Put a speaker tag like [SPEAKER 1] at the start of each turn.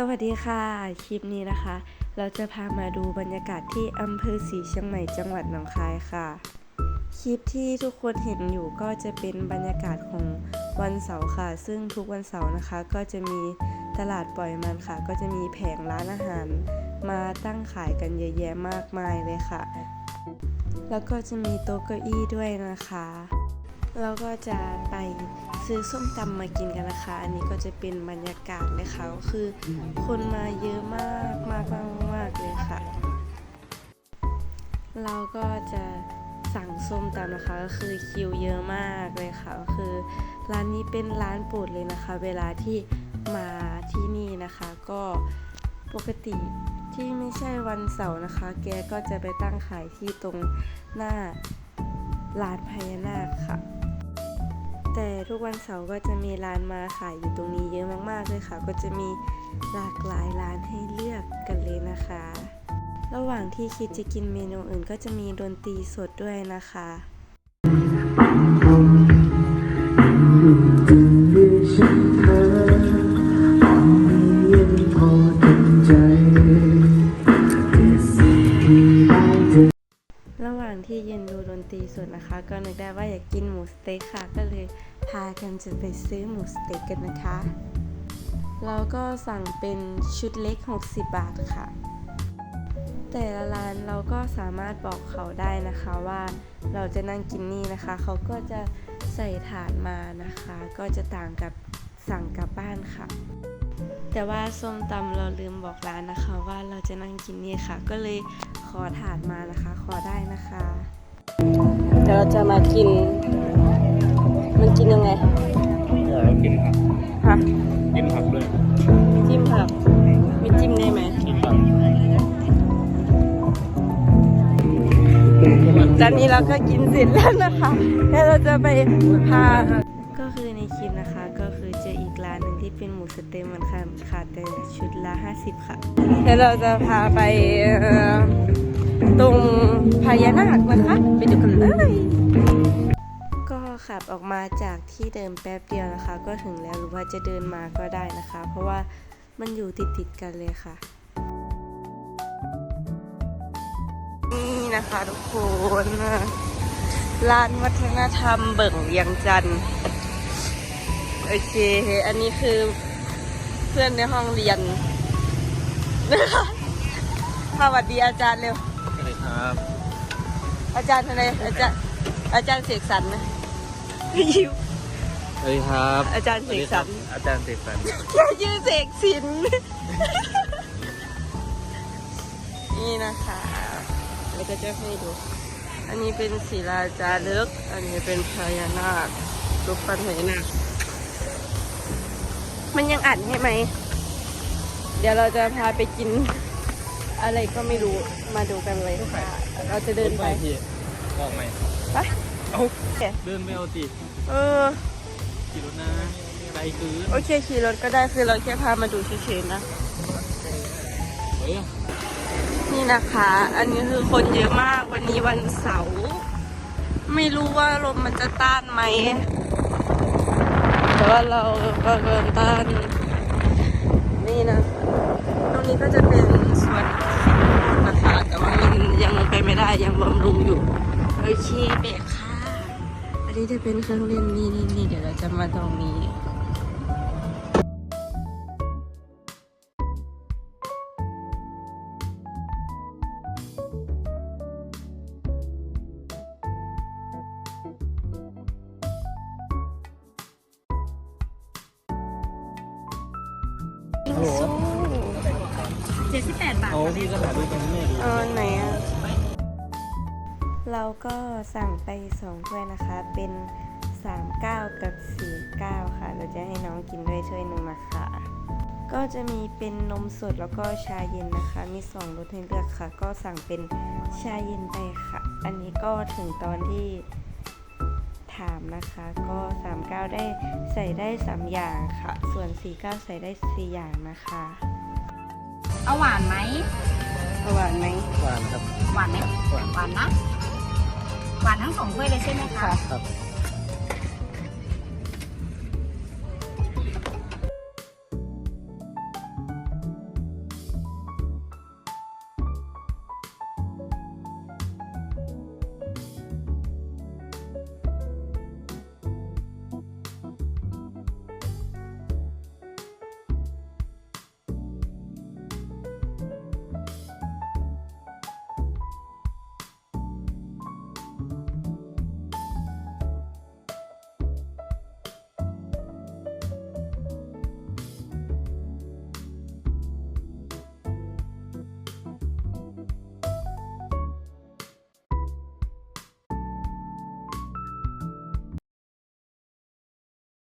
[SPEAKER 1] สวัสดีค่ะ คลิปนี้นะคะ เราจะพามาดูบรรยากาศที่อำเภอศรีเชียงใหม่จังหวัดหนองคายค่ะ คลิปที่ทุกคนเห็นอยู่ก็จะเป็นบรรยากาศของวันเสาร์ค่ะ ซึ่งทุกวันเสาร์นะคะ ก็จะมีตลาดปล่อยมันค่ะ ก็จะมีแผงร้านอาหาร มาตั้งขายกันเยอะแยะมากมายเลยค่ะ แล้วก็จะมีโต๊ะเก้าอี้ด้วยนะคะ เราก็จะไปซื้อส้มตำมากินกันนะคะ อันนี้ก็จะเป็นบรรยากาศเลยค่ะก็คือคนมาเยอะมากมากมากมากเลยค่ะ เราก็จะสั่งส้มตำนะคะก็คือคิวเยอะมากเลยค่ะก็คือ ร้านนี้เป็นร้านโปรดเลยนะคะ เวลาที่มาที่นี่นะคะก็ปกติที่ไม่ใช่วันเสาร์นะคะ แกก็จะไปตั้งขายที่ตรงหน้าร้านพญานาคค่ะ แต่ทุกวันเสาร์ก็จะมีร้านมาขายอยู่ตรงนี้เยอะมากๆเลยค่ะ ก็จะมีหลากหลายร้านให้เลือกกันเลยนะคะ ระหว่างที่คิดจะกินเมนูอื่นก็จะมีดนตรีสดด้วยนะคะ
[SPEAKER 2] สด
[SPEAKER 1] นะคะ ก็นึกได้ว่าอยากกินหมูสเต็กค่ะ ก็เลยพากันจะไปซื้อหมูสเต็กกันนะคะเราก็สั่งเป็นชุดเล็ก 60 บาทค่ะ แต่ละร้านเราก็สามารถบอกเขาได้นะคะว่าเราจะนั่งกินนี่นะคะ เขาก็จะใส่ถาดมานะคะ ก็จะต่างกับสั่งกลับบ้านค่ะ แต่ว่าส้มตำเราลืมบอกร้านนะคะว่าเราจะนั่งกินนี่ค่ะ ก็เลยขอถาดมานะคะ ขอได้นะคะ เดี๋ยวเราจะมากิน มันกินยังไง
[SPEAKER 3] เดี๋ยวกินผัก
[SPEAKER 1] ฮะ
[SPEAKER 3] กินผักด้วย
[SPEAKER 1] จิ้มผักมีจิ้มได้ไหม
[SPEAKER 3] กินผัก
[SPEAKER 1] ตอนนี้เราก็กินเสร็จแล้วนะคะแล้วเราจะไปพาก็คือในคลิปนะคะก็คือเจออีกร้านหนึ่งที่เป็นหมูสะเต๊ะเหมันค่ะค่ะแต่ชุดละ 50 ค่ะ แล้วเราจะพาไปเอ่อ ตรงพญานาคนะคะ ไปดูกันเลย ก็ขับออกมาจากที่เดิมแป๊บเดียวนะคะ ก็ถึงแล้วหรือว่าจะเดินมาก็ได้นะคะ เพราะว่ามันอยู่ติดติดๆกันเลยค่ะ นี่นะคะทุกคนร้านวัฒนธรรมเบิ่งเวียงจันทร์โอเค อันนี้คือเพื่อนในห้องเรียนนะคะสวัสดีอาจารย์เร็ว
[SPEAKER 3] สวัสดี ครับ
[SPEAKER 1] อาจารย์อะไรอาจารย์อาจารย์เสกสรรนะยิ้ม
[SPEAKER 3] สวัสดีครับ
[SPEAKER 1] อาจารย์เสกสรร
[SPEAKER 3] อาจารย์เสกสรร
[SPEAKER 1] อย่ายืดเสกสินนี่นะคะเราก็จะให้ดู อันนี้เป็นศิลาจารึก อันนี้เป็นพญานาครูปปั้นพญานาคมันยังอัดใช่ไหม เดี๋ยวเราจะพาไปกิน อะไรก็ไม่รู้มาดูกันเลยค่ะเราจะเดินไป
[SPEAKER 3] ที่ออกไหม
[SPEAKER 1] ไป
[SPEAKER 3] เอาเดินไม่เอาตี
[SPEAKER 1] เออ
[SPEAKER 3] ขี่รถนะไกลเกิน
[SPEAKER 1] โอเคขี่รถก็ได้คือเราแค่พามาดูเฉยๆนะ
[SPEAKER 3] เฮ้ย
[SPEAKER 1] นี่นะคะ อันนี้คือคนเยอะมากวันนี้วันเสาร์ไม่รู้ว่าลมมันจะต้านไหมแต่ว่าเราก็เกินต้านนี่นะ ตรงนี้ก็จะเป็นสวน นะคะแต่ว่ามันยังไปไม่ได้ยังบำรุงอยู่โอเคเบรกค่ะอันนี้จะเป็นเครื่องเล่นนี่นี่นี่เดี๋ยวเราจะมาตรงนี้
[SPEAKER 3] โหล
[SPEAKER 1] เจ็ดสิบแปดบาท
[SPEAKER 3] เอาพี่ก็ถ่ายรูปตรงนี้ดู
[SPEAKER 1] เออไหนอะ เราก็สั่งไปสองถ้วยนะคะ เป็น 39 กับ 49 ค่ะ เราจะให้น้องกินด้วยถ้วยหนึ่งนะคะ ก็จะมีเป็นนมสดแล้วก็ชาเย็นนะคะ มีสองรสให้เลือกค่ะ ก็สั่งเป็นชาเย็นไปค่ะ อันนี้ก็ถึงตอนที่ถามนะคะ ก็ 39 ได้ใส่ได้ 3 อย่างค่ะ ส่วน 49 ใส่ได้ 4 อย่างนะคะ
[SPEAKER 4] เอาหวานไหม
[SPEAKER 1] หวานไหม
[SPEAKER 3] หวานครับ
[SPEAKER 4] หวานไหม
[SPEAKER 3] หวาน
[SPEAKER 4] หวานนะ หวานทั้งสองถ้วยเลยใช่ไหมคะ
[SPEAKER 3] ครับ